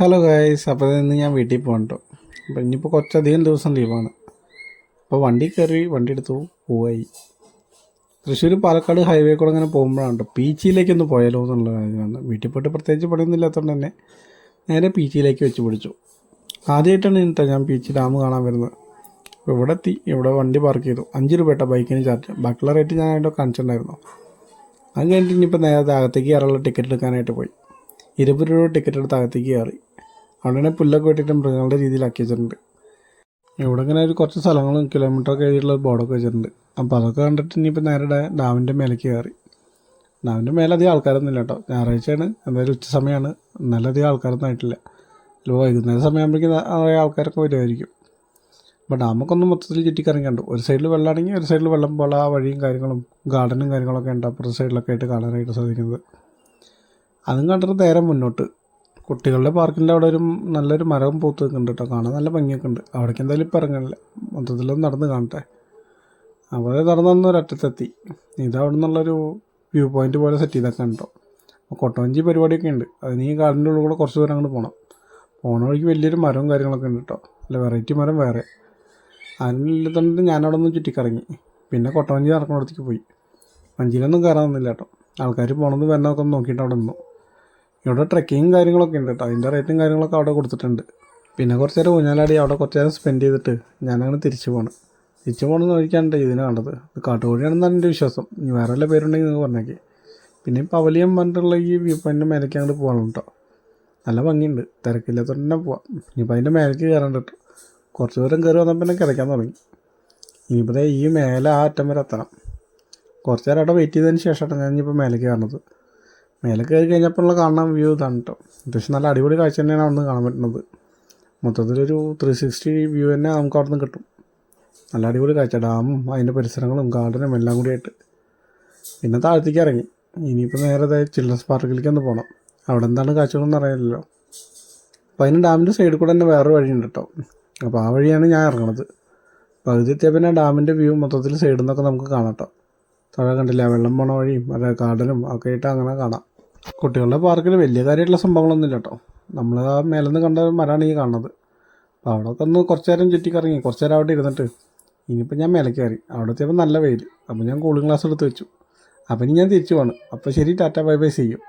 Hello guys അപ്പോൾ ഇന്ന് ഞാൻ വീട്ടിൽ പോകണം കേട്ടോ അപ്പോൾ ഇനിയിപ്പോൾ കുറച്ചധികം ദിവസം ലീവാണ് അപ്പോൾ വണ്ടി കയറി വണ്ടി എടുത്തു പോവായി. തൃശ്ശൂർ പാലക്കാട് ഹൈവേ കൂടെ അങ്ങനെ പോകുമ്പോഴാണ് കേട്ടോ പീച്ചിയിലേക്കൊന്ന് പോയാലോ എന്നുള്ള കാര്യമാണ്. വീട്ടിൽ പോയിട്ട് പ്രത്യേകിച്ച് പണിയൊന്നുമില്ലാത്തതുകൊണ്ട് തന്നെ നേരെ പീച്ചിയിലേക്ക് വെച്ച് പിടിച്ചു. ആദ്യമായിട്ടാണ് കേട്ടോ ഞാൻ പീച്ചി ഡാം കാണാൻ വരുന്നത്. അപ്പോൾ ഇവിടെ എത്തി. ഇവിടെ വണ്ടി പാർക്ക് ചെയ്തു. അഞ്ച് രൂപ ബൈക്കിന് ചാർജ് ബാക്കിയുള്ള റേറ്റ് ഞാൻ അതിന്റെ കാണിച്ചിട്ടുണ്ടായിരുന്നു. അത് കഴിഞ്ഞിട്ട് ഇനിയിപ്പോൾ നേരത്തെ അകത്തേക്ക് കയറാനുള്ള ടിക്കറ്റ് എടുക്കാനായിട്ട് പോയി. ഇരുപത് രൂപ ടിക്കറ്റ് എടുത്ത് അകത്തേക്ക് കയറി. അവിടെ പുല്ലൊക്കെ വെട്ടിയിട്ട് മൃഗങ്ങളുടെ രീതിയിലാക്കി വെച്ചിട്ടുണ്ട്. ഇവിടെ ഇങ്ങനെ ഒരു കുറച്ച് സ്ഥലങ്ങളും കിലോമീറ്ററൊക്കെ എഴുതിയിട്ടുള്ള ബോർഡൊക്കെ വെച്ചിട്ടുണ്ട്. അപ്പോൾ അതൊക്കെ കണ്ടിട്ട് ഇനിയിപ്പോൾ നേരെ ഡാമിന്റെ മേലേക്ക് കയറി. ഡാമിന്റെ മേലെ അധികം ആൾക്കാരൊന്നും ഇല്ല കേട്ടോ. ഞായറാഴ്ചയാണ്. എന്തായാലും ഉച്ച സമയമാണ് എന്നാലും അധികം ആൾക്കാരൊന്നും ആയിട്ടില്ല. ചിലപ്പോൾ വൈകുന്നേരം സമയമാകുമ്പോഴേക്കും നിറയെ ആൾക്കാരൊക്കെ വരുമായിരിക്കും അപ്പോൾ ഡാമൊക്കെ ഒന്ന് മൊത്തത്തിൽ ചുറ്റിക്കറങ്ങി കണ്ടു. ഒരു സൈഡിൽ വെള്ളമാണെങ്കിൽ ഒരു സൈഡിൽ വെള്ളം പോലെ ആ വഴിയും കാര്യങ്ങളും ഗാർഡനും കാര്യങ്ങളൊക്കെ ഉണ്ട്. അപ്പുറത്തെ സൈഡിലൊക്കെ ആയിട്ട് കാണാനായിട്ട് സാധിക്കുന്നത്. അതും കണ്ടിട്ട് നേരെ മുന്നോട്ട്. കുട്ടികളുടെ പാർക്കിന്റെ അവിടെ ഒരു നല്ലൊരു മരവും പൂത്ത് നിൽക്കുന്നുണ്ട് കേട്ടോ. കാണാൻ നല്ല ഭംഗിയൊക്കെ ഉണ്ട്. അവിടേക്ക് എന്തായാലും ഇപ്പം ഇറങ്ങണില്ല മൊത്തത്തിലൊന്ന് നടന്ന് കാണട്ടെ. അവിടെ നടന്നു ഒരറ്റത്തെത്തി. ഇത് അവിടെ നിന്നുള്ളൊരു വ്യൂ പോയിന്റ് പോലെ സെറ്റ് ചെയ്തൊക്കെ ഉണ്ടോ കൊട്ടവഞ്ചി പരിപാടിയൊക്കെ ഉണ്ട്. അതിന് ഈ കാടിന്റെ ഉള്ളിൽ കൂടെ കുറച്ച് ദൂരം അങ്ങോട്ട് പോകണം പോണ വഴിക്ക് വലിയൊരു മരവും കാര്യങ്ങളൊക്കെ ഉണ്ട് കേട്ടോ. അല്ല വെറൈറ്റി മരം വേറെ. അതിനില്ലാത്തതുകൊണ്ട് ഞാനവിടെ നിന്ന് ചുറ്റിക്കറങ്ങി. പിന്നെ കൊട്ടവഞ്ചി നടക്കുന്നിടത്തേക്ക് പോയി. വഞ്ചിയിലൊന്നും കയറാൻ നിന്നില്ല കേട്ടോ. ആൾക്കാർ പോകണമെന്ന് വരണമൊക്കെ ഒന്ന് നോക്കിയിട്ട് അവിടെ നിന്നു. ഇവിടെ ട്രക്കിങ്ങും കാര്യങ്ങളൊക്കെ ഉണ്ട് കേട്ടോ അതിന്റെ റേറ്റും കാര്യങ്ങളൊക്കെ അവിടെ കൊടുത്തിട്ടുണ്ട്. പിന്നെ കുറച്ച് നേരം ഊഞ്ഞാലാടി അവിടെ കുറച്ച് നേരം സ്പെൻഡ് ചെയ്തിട്ട് ഞാനങ്ങനെ തിരിച്ചു പോകണം തിരിച്ചു പോകണമെന്ന് ചോദിക്കാണ്ട് ഇതിനെ കണ്ടത്. ഇത് കാട്ടുകോഴിയാണെന്നാണ് എന്റെ വിശ്വാസം. ഇനി വേറെ വല്ല പേരുണ്ടെങ്കിൽ നിങ്ങൾ പറഞ്ഞേക്ക്. പിന്നെ പവലിയം പറഞ്ഞിട്ടുള്ള ഈ വ്യൂ പോയിന്റിന്റെ മേലേക്ക് അങ്ങോട്ട് പോകണം കേട്ടോ നല്ല ഭംഗിയുണ്ട്. തിരക്കില്ലാത്തതുകൊണ്ട് തന്നെ പോവാം. ഇനിയിപ്പോൾ അതിന്റെ മേലേക്ക് കയറാണ്ട് കേട്ടോ കുറച്ച് ദൂരം കയറി വന്നപ്പോൾ പിന്നെ കിടക്കാൻ തുടങ്ങി. ഇനിയിപ്പോൾ ഈ മേലെ ആ അറ്റം വരെ എത്തണം. കുറച്ച് നേരം അവിടെ വെയിറ്റ് ചെയ്തതിന് ശേഷമാണ് ഞാൻ ഇനിയിപ്പോൾ മേലേക്ക് കയറുന്നത് മേലെ കയറി കഴിഞ്ഞപ്പോഴുള്ള കാണാൻ വ്യൂ ഇതാണ് കേട്ടോ അത്യാവശ്യം നല്ല അടിപൊളി കാഴ്ച തന്നെയാണ് അവിടെ നിന്ന് കാണാൻ പറ്റുന്നത്. മൊത്തത്തിലൊരു ത്രീ സിക്സ്റ്റി വ്യൂ തന്നെ നമുക്ക് അവിടെ നിന്ന് കിട്ടും. നല്ല അടിപൊളി കാഴ്ച ഡാമും അതിന്റെ പരിസരങ്ങളും ഗാർഡനും എല്ലാം കൂടി ആയിട്ട് പിന്നെ താഴത്തേക്ക് ഇറങ്ങി. ഇനിയിപ്പോൾ നേരെ ചിൽഡ്രൻസ് പാർക്കിലേക്ക് ഒന്ന് പോകണം അവിടെ എന്താണ് കാഴ്ചകളെന്ന് അറിയില്ലല്ലോ. അപ്പോൾ അതിന് ഡാമിന്റെ സൈഡിൽ കൂടെ തന്നെ വേറൊരു വഴിയുണ്ട് കേട്ടോ അപ്പോൾ ആ വഴിയാണ് ഞാൻ ഇറങ്ങണത്. പകുതി എത്തിയാൽ പിന്നെ ഡാമിന്റെ വ്യൂ മൊത്തത്തിൽ സൈഡിൽ നിന്നൊക്കെ നമുക്ക് കാണാം കേട്ടോ താഴെ കണ്ടില്ല വെള്ളം പോണ വഴിയും മറ്റേ ഗാർഡനും ഒക്കെ ആയിട്ട് അങ്ങനെ കാണാം. കുട്ടികളുടെ പാർക്കിൽ വലിയ കാര്യമായിട്ടുള്ള സംഭവങ്ങളൊന്നും ഇല്ല കേട്ടോ. നമ്മൾ ആ മേലെന്ന് കണ്ട മരമാണ് ഈ കാണുന്നത്. അപ്പോൾ അവിടെ ഒന്ന് കുറച്ച് നേരം ചുറ്റിക്കറങ്ങി കുറച്ച് നേരം അവിടെ ഇരുന്നിട്ട് ഇനിയിപ്പോൾ ഞാൻ മേലേക്ക് കയറി. അവിടെ എത്തിയപ്പോൾ നല്ല വെയിൽ അപ്പോൾ ഞാൻ കൂളിംഗ് ഗ്ലാസ് എടുത്ത് വെച്ചു. അപ്പം ഇനി ഞാൻ തിരിച്ചു പോകണം അപ്പോൾ ശരി ടാറ്റ ബൈ ബൈ ചെയ്യും